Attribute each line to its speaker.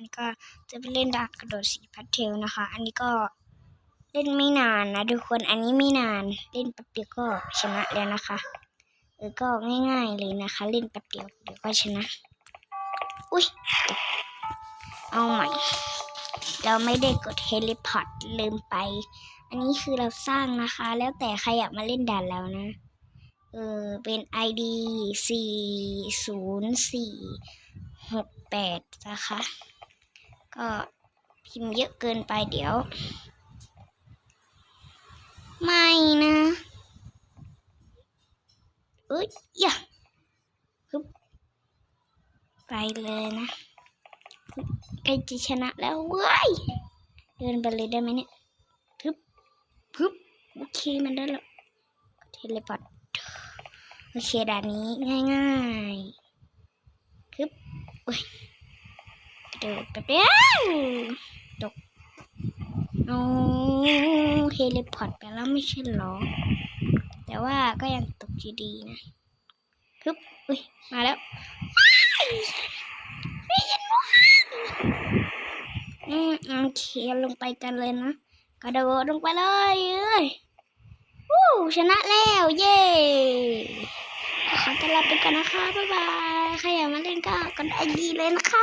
Speaker 1: ันก็จะไปเล่นดาบกระโดดสีพัดเทลนะคะ อันนี้ก็เล่นไม่นานนะทุกคน อันนี้ไม่นาน เล่นแป๊บเดียวก็ชนะแล้วนะคะเออก็ง่ายๆเลยนะคะ เล่นแป๊บเดียวเดี๋ยวก็ชนะ อุ้ยเอาใหม่ เราไม่ได้กดเฮลิพอร์ตลืมไป อันนี้คือเราสร้างนะคะ แล้วแต่ใครอยากมาเล่นด่านแล้วนะ เออเป็น ID สี่ศูนย์สี่หกแปดนะคะ ก็พิมพ์เยอะเกินไปเดี๋ยว ไม่นะเอ้ยอย่าฮึบไปเลยนะใกล้จะชนะแล้วเว้ยเดินไปเลยได้ไหมเนี่ยฮึบฮึบโอเคมันได้แล้วเทเลพอร์ตโอเคด่านนี้ง่ายๆคึบอุ้ย โดดแป๊บเดียวตกเอาเฮลิพอตไปแล้วไม่ใช่เหรอ แต่ว่าก็ยังตกอยู่ดีนะคึบอุ้ย มาแล้วไม่เห็นว่าอืมโอเคลงไปกันเลยนะกระโดดลงไปเลยเอ้ยวู้ชนะแล้ว เย้ขอตัวลาไปก่อนนะคะ บ๊ายบาย ใครอยากมาเล่นก็กดไอดีเลยนะคะ